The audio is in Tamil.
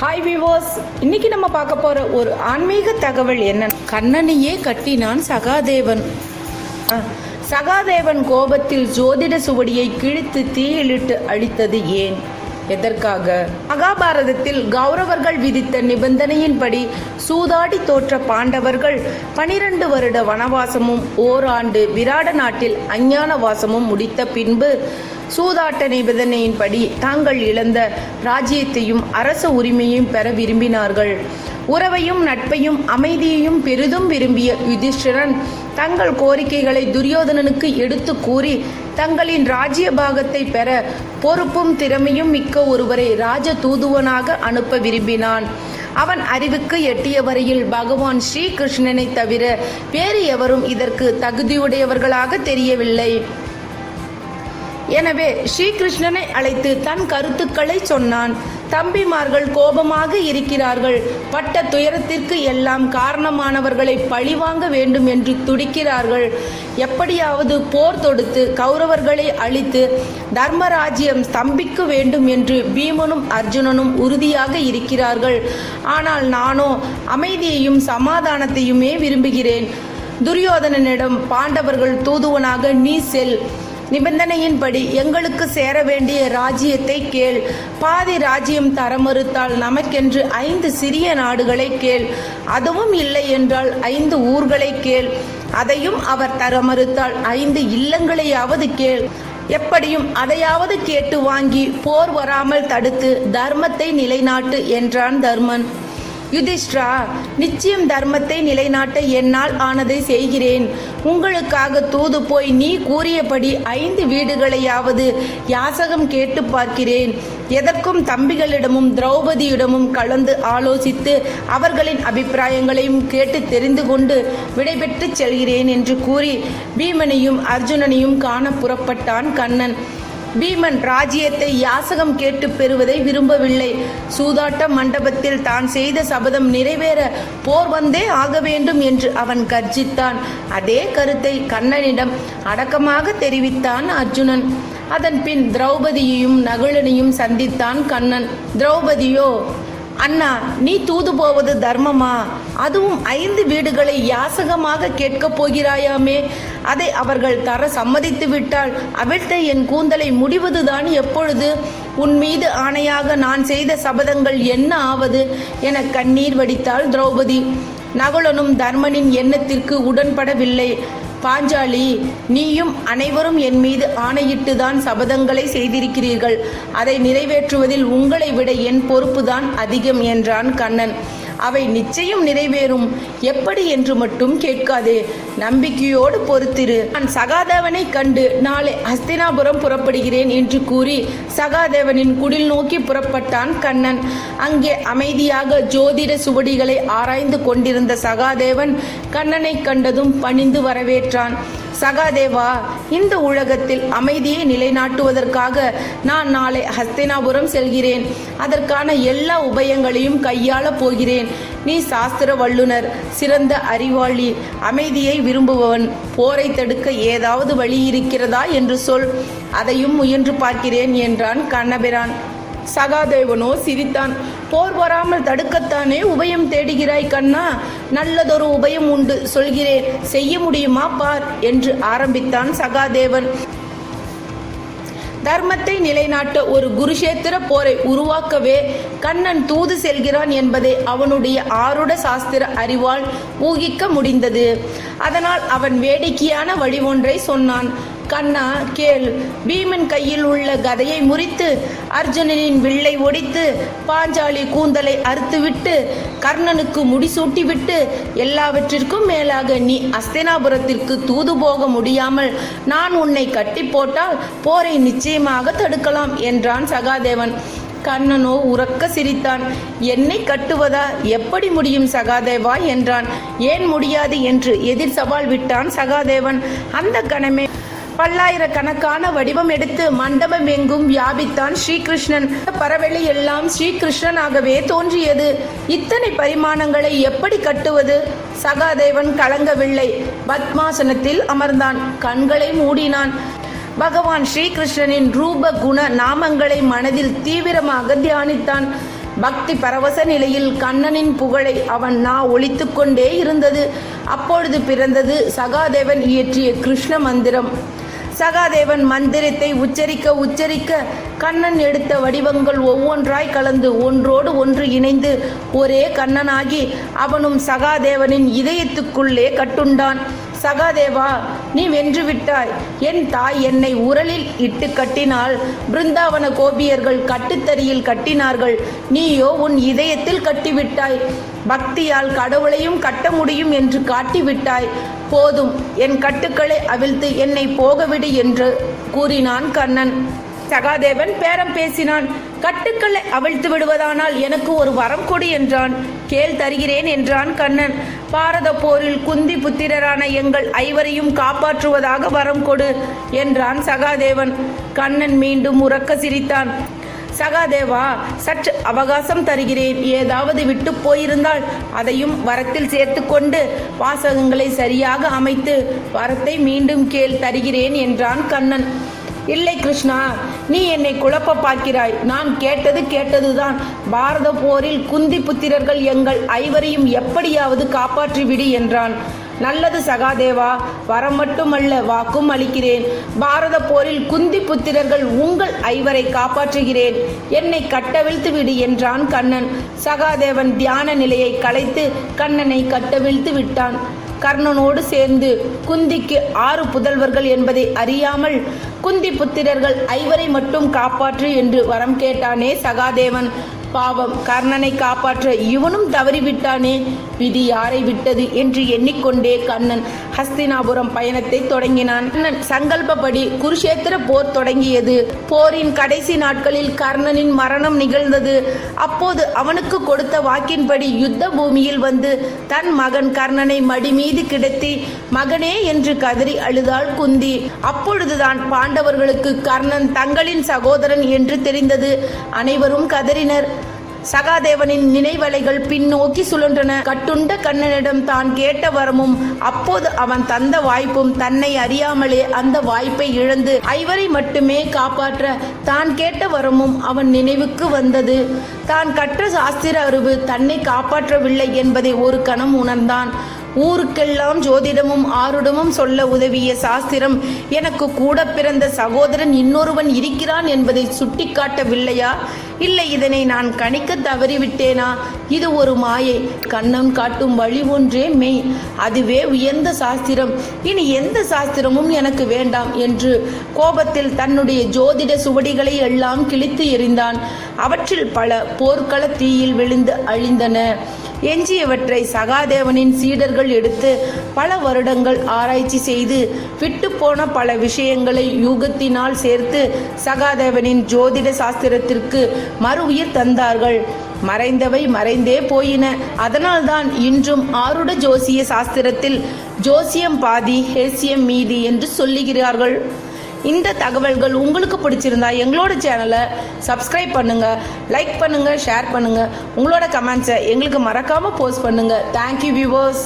ஹாய் விவோஸ் இன்னைக்கு நம்ம பார்க்க போற ஒரு ஆன்மீக தகவல் என்ன கண்ணனையே கட்டினான் சகாதேவன். ஆ, சகாதேவன் கோபத்தில் ஜோதிட சுவடியை கிழித்து தீயிலிட்டு அழித்தது ஏன்? எதற்காக? மகாபாரதத்தில் கௌரவர்கள் விதித்த நிபந்தனையின்படி சூதாடி தோற்ற பாண்டவர்கள் பனிரெண்டு வருட வனவாசமும் ஓராண்டு விராட நாட்டில் அஞ்ஞான வாசமும் முடித்த பின்பு சூதாட்ட நிபந்தனையின்படி தாங்கள் இழந்த ராஜ்யத்தையும் அரச உரிமையையும் பெற விரும்பினார்கள். உறவையும் நட்பையும் அமைதியையும் பெரிதும் விரும்பிய யுதிஷ்டிரன் தங்கள் கோரிக்கைகளை துரியோதனனுக்கு எடுத்து கூறி தங்களின் ராஜ்ய பாகத்தை பெற பொறுப்பும் திறமையும் மிக்க ஒருவரை ராஜ தூதுவனாக அனுப்ப விரும்பினான். அவன் அறிவுக்கு எட்டிய வரையில் பகவான் ஸ்ரீகிருஷ்ணனை தவிர வேறு எவரும் இதற்கு தகுதியுடையவர்களாக தெரியவில்லை. எனவே ஸ்ரீகிருஷ்ணனை அழைத்து தன் கருத்துக்களை சொன்னான். தம்பிமார்கள் கோபமாக இருக்கிறார்கள். பட்ட துயரத்திற்கு எல்லாம் காரணமானவர்களை பழிவாங்க வேண்டும் என்று துடிக்கிறார்கள். எப்படியாவது போர் தொடுத்து கௌரவர்களை அழித்து தர்மராஜ்யம் ஸ்தம்பிக்க வேண்டும் என்று பீமனும் அர்ஜுனனும் உறுதியாக இருக்கிறார்கள். ஆனால் நானோ அமைதியையும் சமாதானத்தையுமே விரும்புகிறேன். துரியோதனனிடம் பாண்டவர்கள் தூதுவனாக நீ செல். நிபந்தனையின்படி எங்களுக்கு சேர வேண்டிய ராஜ்யத்தை கேள். பாதி ராஜ்யம் தர மறுத்தால் நமக்கென்று ஐந்து சிறிய நாடுகளை கேள். அதுவும் இல்லை என்றால் ஐந்து ஊர்களை கேள். அதையும் அவர் தர மறுத்தால் ஐந்து இல்லங்களையாவது கேள். எப்படியும் அதையாவது கேட்டு வாங்கி போர் வராமல் தடுத்து தர்மத்தை நிலைநாட்டு என்றான் தர்மன். யுதிஷ்டிரா நிச்சயம் தர்மத்தை நிலைநாட்ட என்னால் ஆனதை செய்கிறேன். உங்களுக்காக தூது போய் நீ கூறியபடி ஐந்து வீடுகளையாவது யாசகம் கேட்டு பார்க்கிறேன். எதற்கும் தம்பிகளிடமும் திரௌபதியிடமும் கலந்து ஆலோசித்து அவர்களின் அபிப்பிராயங்களையும் கேட்டு தெரிந்து கொண்டு விடைபெற்று செல்கிறேன் என்று கூறி பீமனையும் அர்ஜுனனையும் காண புறப்பட்டான் கண்ணன். பீமன் ராஜ்யத்தை யாசகம் கேட்டு பெறுவதை விரும்பவில்லை. சூதாட்ட மண்டபத்தில் தான் செய்த சபதம் நிறைவேற போர் வந்தே ஆக வேண்டும் என்று அவன் கர்ஜித்தான். அதே கருத்தை கண்ணனிடம் அடக்கமாக தெரிவித்தான் அர்ஜுனன். அதன் பின் திரௌபதியையும் நகுலனையும் சந்தித்தான் கண்ணன். திரௌபதியோ அண்ணா நீ தூது போவது தர்மமா? அதுவும் ஐந்து வீடுகளை யாசகமாக கேட்கப் போகிறாயாமே. அதை அவர்கள் தர சம்மதித்து விட்டால் அவிழ்த்த என் கூந்தலை முடிவதுதான் எப்பொழுது? உன் மீது ஆணையாக நான் செய்த சபதங்கள் என்ன ஆவது? என கண்ணீர் வடித்தாள் திரௌபதி. நகுலனும் தர்மனின் எண்ணத்திற்கு உடன்படவில்லை. பாஞ்சாலி நீயும் அனைவரும் என் மீது ஆணையிட்டுதான் சபதங்களை செய்திருக்கிறீர்கள். அதை நிறைவேற்றுவதில் உங்களை விட என் பொறுப்புதான் அதிகம் என்றான் கண்ணன். அவை நிச்சயம் நிறைவேறும். எப்படி என்று மட்டும் கேட்காதே. நம்பிக்கையோடு பொறுத்திரு. நான் சகாதேவனை கண்டு நாளை ஹஸ்தினாபுரம் புறப்படுகிறேன் என்று கூறி சகாதேவனின் குடில் நோக்கி புறப்பட்டான் கண்ணன். அங்கே அமைதியாக ஜோதிட சுவடிகளை ஆராய்ந்து கொண்டிருந்த சகாதேவன் கண்ணனை கண்டதும் பணிந்து வரவேற்றான். சகாதேவா இந்த உலகத்தில் அமைதியை நிலைநாட்டுவதற்காக நான் நாளை ஹஸ்தினாபுரம் செல்கிறேன். அதற்கான எல்லா உபயங்களையும் கையாளப் போகிறேன். நீ சாஸ்திர வல்லுனர் சிறந்த அறிவாளி அமைதியை விரும்புபவன் போரை தடுக்க ஏதாவது வழி இருக்கிறதா என்று சொல். அதையும் முயன்று பார்க்கிறேன் என்றான் கண்ணபிரான். சகாதேவனோ சிரித்தான். போர் வராமல் தடுக்கத்தானே உபயம் தேடுகிறாய் கண்ணா? நல்லதொரு உபயம் உண்டு சொல்கிறேன். செய்ய முடியுமா பார் என்று ஆரம்பித்தான் சகாதேவன். தர்மத்தை நிலைநாட்ட ஒரு குருஷேத்திர போரை உருவாக்கவே கண்ணன் தூது செல்கிறான் என்பதை அவனுடைய ஆருட சாஸ்திர அறிவால் ஊகிக்க முடிந்தது. அதனால் அவன் வேடிக்கையான வழி ஒன்றை சொன்னான். கண்ணா கேள். பீமன் கையில் உள்ள கதையை முறித்து அர்ஜுனனின் வில்லை ஒடித்து பாஞ்சாலி கூந்தலை அறுத்துவிட்டு கர்ணனுக்கு முடிசூட்டிவிட்டு எல்லாவற்றிற்கும் மேலாக நீ அஸ்தினாபுரத்திற்கு தூது போக முடியாமல் நான் உன்னை கட்டி போட்டால் போரை நிச்சயமாக தடுக்கலாம் என்றான் சகாதேவன். கண்ணனோ உறக்க சிரித்தான். என்னை கட்டுவதா? எப்படி முடியும் சகாதேவா? என்றான். ஏன் முடியாது? என்று எதிர் சவால் விட்டான் சகாதேவன். அந்த கணமே பல்லாயிரக்கணக்கான வடிவம் எடுத்து மண்டபம் எங்கும் வியாபித்தான் ஸ்ரீகிருஷ்ணன். பரவெளி எல்லாம் ஸ்ரீகிருஷ்ணனாகவே தோன்றியது. இத்தனை பரிமாணங்களை எப்படி கட்டுவது? சகாதேவன் கலங்கவில்லை. பத்மாசனத்தில் அமர்ந்தான். கண்களை மூடினான். பகவான் ஸ்ரீகிருஷ்ணனின் ரூப குண நாமங்களை மனதில் தீவிரமாக தியானித்தான். பக்தி பரவச நிலையில் கண்ணனின் புகழை அவன் நா ஒழித்து கொண்டே இருந்தது. அப்பொழுது பிறந்தது சகாதேவன் இயற்றிய கிருஷ்ண மந்திரம். சகாதேவன் மந்திரத்தை உச்சரிக்க உச்சரிக்க கண்ணன் எடுத்த வடிவங்கள் ஒவ்வொன்றாய் கலந்து ஒன்றோடு ஒன்று இணைந்து ஒரே கண்ணனாகி அவனும் சகாதேவனின் இதயத்துக்குள்ளே கட்டுண்டான். சகாதேவா நீ வென்று விட்டாய். என் தாய் என்னை உரலில் இட்டு கட்டினால் பிருந்தாவன கோபியர்கள் கட்டுத்தறியில் கட்டினார்கள். நீயோ உன் இதயத்தில் கட்டிவிட்டாய். பக்தியால் கடவுளையும் கட்ட முடியும் என்று காட்டிவிட்டாய். போதும் என் கட்டுக்களை அவிழ்த்து என்னை போகவிடு என்று கூறினான் கண்ணன். சகாதேவன் பேரம் பேசினான். கட்டுக்களை அவிழ்த்து விடுவதானால் எனக்கு ஒரு வரம் கொடு என்றான். கேள் தருகிறேன் என்றான் கண்ணன். பாரத போரில் குந்தி புத்திரரான எங்கள் ஐவரையும் காப்பாற்றுவதாக வரம் கொடு என்றான் சகாதேவன். கண்ணன் மீண்டும் உறக்க சிரித்தான். சகாதேவா சற்று அவகாசம் தருகிறேன். ஏதாவது விட்டு போயிருந்தால் அதையும் வரத்தில் சேர்த்துக்கொண்டு வாசகங்களை சரியாக அமைத்து வரத்தை மீண்டும் கேள் தருகிறேன் என்றான் கண்ணன். இல்லை கிருஷ்ணா நீ என்னை குழப்ப பார்க்கிறாய். நான் கேட்டது கேட்டதுதான். பாரத போரில் குந்தி புத்திரர்கள் எங்கள் ஐவரையும் எப்படியாவது காப்பாற்றிவிடு என்றான். நல்லது சகாதேவா வரம் மட்டுமல்ல வாக்கும் அளிக்கிறேன். பாரத போரில் குந்தி புத்திரர்கள் உங்கள் ஐவரை காப்பாற்றுகிறேன். என்னை கட்டவிழ்த்து விடு என்றான் கண்ணன். சகாதேவன் தியான நிலையை கலைத்து கண்ணனை கட்டவிழ்த்து விட்டான். கர்ணனோடு சேர்ந்து குந்திக்கு ஆறு புதல்வர்கள் என்பதை அறியாமல் குந்தி புத்திரர்கள் ஐவரை மட்டும் காப்பாற்று என்று வரம் கேட்டானே சகாதேவன். பாவம். கர்ணனை காப்பாற்ற இவனும் தவறிவிட்டானே. விதி யாரை விட்டது என்று எண்ணிக்கொண்டே கண்ணன் ஹஸ்தினாபுரம் பயணத்தை தொடங்கினான். கண்ணன் சங்கல்பப்படி குருஷேத்திர போர் தொடங்கியது. போரின் கடைசி நாட்களில் கர்ணனின் மரணம் நிகழ்ந்தது. அப்போது அவனுக்கு கொடுத்த வாக்கின்படி யுத்த பூமியில் வந்து தன் மகன் கர்ணனை மடி மீது கிடத்தி மகனே என்று கதறி அழுதாள் குந்தி. அப்பொழுதுதான் பாண்டவர்களுக்கு கர்ணன் தங்களின் சகோதரன் என்று தெரிந்தது. அனைவரும் கதறினர். சகாதேவனின் நினைவலைகள் பின்னோக்கி சுழன்றன. கட்டுண்ட கண்ணனிடம் தான் கேட்ட வரமும் அப்போது அவன் தந்த வாய்ப்பும் தன்னை அறியாமலே அந்த வாய்ப்பை இழந்து ஐவரை மட்டுமே காப்பாற்ற தான் கேட்ட வரமும் அவன் நினைவுக்கு வந்தது. தான் கற்ற சாஸ்திர அறிவு தன்னை காப்பாற்றவில்லை என்பதை ஒரு கணம் உணர்ந்தான். ஊருக்கெல்லாம் ஜோதிடமும் ஆருடமும் சொல்ல உதவிய சாஸ்திரம். எனக்கு கூட பிறந்த சகோதரன் இன்னொருவன் இருக்கிறான் என்பதை சுட்டிக்காட்டவில்லையா? இல்லை இதனை நான் கணிக்க தவறிவிட்டேனா? இது ஒரு மாயை. கண்ணன் காட்டும் வழி ஒன்றே மெய். அதுவே உயர்ந்த சாஸ்திரம். இனி எந்த சாஸ்திரமும் எனக்கு வேண்டாம் என்று கோபத்தில் தன்னுடைய ஜோதிட சுவடிகளை எல்லாம் கிழித்து எறிந்தான். அவற்றில் பல போர்க்கள தீயில் விழுந்து அழிந்தன. எஞ்சியவற்றை சகாதேவனின் சீடர்கள் எடுத்து பல வருடங்கள் ஆராய்ச்சி செய்து விட்டுப்போன பல விஷயங்களை யூகத்தினால் சேர்த்து சகாதேவனின் ஜோதிட சாஸ்திரத்திற்கு மறு உயிர் தந்தார்கள். மறைந்தவை மறைந்தே போயின. அதனால்தான் இன்றும் ஆருட ஜோசிய சாஸ்திரத்தில் ஜோசியம் பாதி ஹேசியம் மீதி என்று சொல்லுகிறார்கள். இந்த தகவல்கள் உங்களுக்கு பிடிச்சிருந்தா எங்களோட சேனலை சப்ஸ்கிரைப் பண்ணுங்க லைக் பண்ணுங்க ஷேர் பண்ணுங்க. உங்களோட கமெண்ட்ஸை எங்களுக்கு மறக்காம போஸ்ட் பண்ணுங்க. Thank you viewers